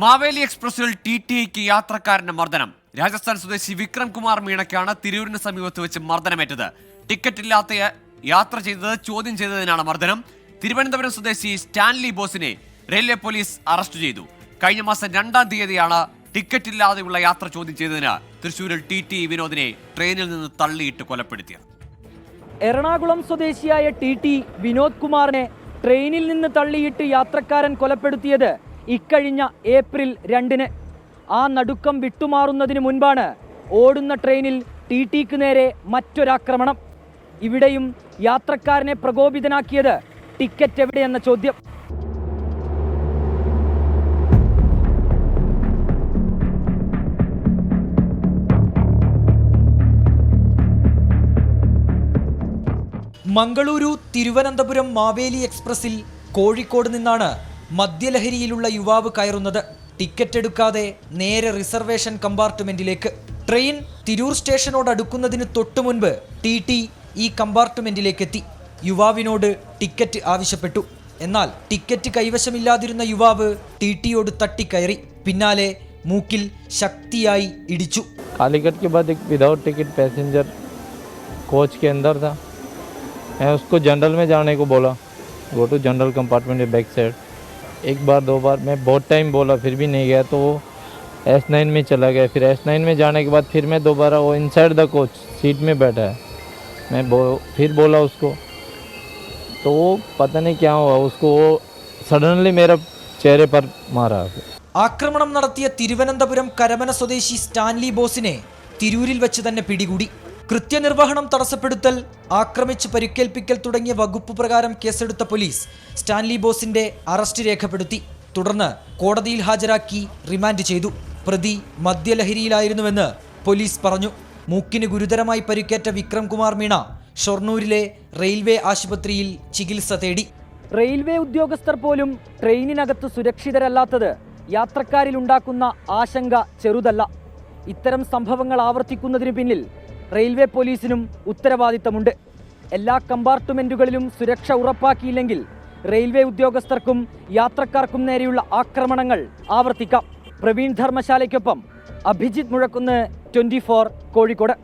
Maveli എക്സ്പ്രസിൽ T T ഐക്ക് യാത്രക്കാരന്റെ മർദ്ദനം. രാജസ്ഥാൻ സ്വദേശി വിക്രം കുമാർ മീണയ്ക്കാണ് തിരൂരിന് സമീപത്ത് വെച്ച് മർദ്ദനമേറ്റത്. ടിക്കറ്റ് ഇല്ലാത്ത യാത്ര ചെയ്തത് ചോദ്യം ചെയ്തതിനാണ് മർദ്ദനം. തിരുവനന്തപുരം സ്വദേശി സ്റ്റാൻലി ബോസിനെ റെയിൽവേ പോലീസ് അറസ്റ്റ് ചെയ്തു. കഴിഞ്ഞ മാസം രണ്ടാം തീയതിയാണ് ടിക്കറ്റ് ഇല്ലാതെയുള്ള യാത്ര ചോദ്യം ചെയ്തതിന് തൃശൂരിൽ ടി ടി വിനോദിനെ ട്രെയിനിൽ നിന്ന് തള്ളിയിട്ട് കൊലപ്പെടുത്തിയത്. എറണാകുളം സ്വദേശിയായ ടി ടി വിനോദ് കുമാറിനെ ട്രെയിനിൽ നിന്ന് തള്ളിയിട്ട് യാത്രക്കാരൻ കൊലപ്പെടുത്തിയത് ഇക്കഴിഞ്ഞ ഏപ്രിൽ രണ്ടിന് ആ നടുക്കം വിട്ടുമാറുന്നതിന് മുൻപാണ് ഓടുന്ന ട്രെയിനിൽ ടി ടിക്ക് നേരെ മറ്റൊരാക്രമണം. ഇവിടെയും യാത്രക്കാരനെ പ്രകോപിതനാക്കിയത് ടിക്കറ്റ് എവിടെയെന്ന ചോദ്യം. മംഗളൂരു തിരുവനന്തപുരം മാവേലി എക്സ്പ്രസിൽ കോഴിക്കോട് നിന്നാണ് മദ്യലഹരിയിലുള്ള യുവാവ് കയറുന്നത് ടിക്കറ്റ് എടുക്കാതെ നേരെ റിസർവേഷൻ കമ്പാർട്ട്മെന്റിലേക്ക് ട്രെയിൻ തിരൂർ സ്റ്റേഷനോട് അടുക്കുന്നതിന് തൊട്ടു മുൻപ് ടി ടി ഈ കമ്പാർട്ട്മെന്റിലേക്ക് എത്തി യുവാവിനോട് ടിക്കറ്റ് ആവശ്യപ്പെട്ടു എന്നാൽ ടിക്കറ്റ് കൈവശമില്ലാതിരുന്ന യുവാവ് ടി ടിയോട് തട്ടിക്കയറി പിന്നാലെ മൂക്കിൽ ശക്തിയായി ഇടിച്ചു कालीकट के बाद एक विदाउट टिकट पैसेंजर कोच के अंदर था मैं उसको जनरल में जाने को बोला go to general compartment back side एक बार दो बार मैं बहुत टाइम बोला फिर भी नहीं गया तो वो एस नाइन में चला गया फिर एस नाइन में जाने के बाद फिर मैं दोबारा वो इनसाइड द कोच सीट में बैठा है मैं बो फिर बोला उसको तो वो पता नहीं क्या हुआ उसको वो सडनली मेरा चेहरे पर मारा ആക്രമണം നടത്തിയ തിരുവനന്തപുരം കരമന സ്വദേശി സ്റ്റാൻലി ബോസിനെ തിരൂരിൽ വെച്ച് തന്നെ പിടികൂടി കൃത്യനിർവഹണം തടസ്സപ്പെടുത്തൽ ആക്രമിച്ച് പരിക്കേൽപ്പിക്കൽ തുടങ്ങിയ വകുപ്പ് പ്രകാരം കേസെടുത്ത പോലീസ് സ്റ്റാൻലി ബോസിന്റെ അറസ്റ്റ് രേഖപ്പെടുത്തി. തുടർന്ന് കോടതിയിൽ ഹാജരാക്കി റിമാൻഡ് ചെയ്തു. പ്രതി മദ്യലഹരിയിലായിരുന്നുവെന്ന് പോലീസ് പറഞ്ഞു. മൂക്കിന് ഗുരുതരമായി പരിക്കേറ്റ വിക്രം കുമാർ മീണ ഷൊർണൂരിലെ റെയിൽവേ ആശുപത്രിയിൽ ചികിത്സ തേടി. റെയിൽവേ ഉദ്യോഗസ്ഥർ പോലും ട്രെയിനിനകത്ത് സുരക്ഷിതരല്ലാത്തത് യാത്രക്കാരിൽ ഉണ്ടാക്കുന്ന ആശങ്ക ചെറുതല്ല. ഇത്തരം സംഭവങ്ങൾ ആവർത്തിക്കുന്നതിന് പിന്നിൽ റെയിൽവേ പോലീസിനും ഉത്തരവാദിത്തമുണ്ട്. എല്ലാ കമ്പാർട്ട്മെന്റുകളിലും സുരക്ഷ ഉറപ്പാക്കിയില്ലെങ്കിൽ റെയിൽവേ ഉദ്യോഗസ്ഥർക്കും യാത്രക്കാർക്കും നേരെയുള്ള ആക്രമണങ്ങൾ ആവർത്തിക്കാം. പ്രവീൺ ധർമ്മശാലയ്ക്കൊപ്പം അഭിജിത്ത് മുഴക്കുന്ന് ട്വന്റി കോഴിക്കോട്.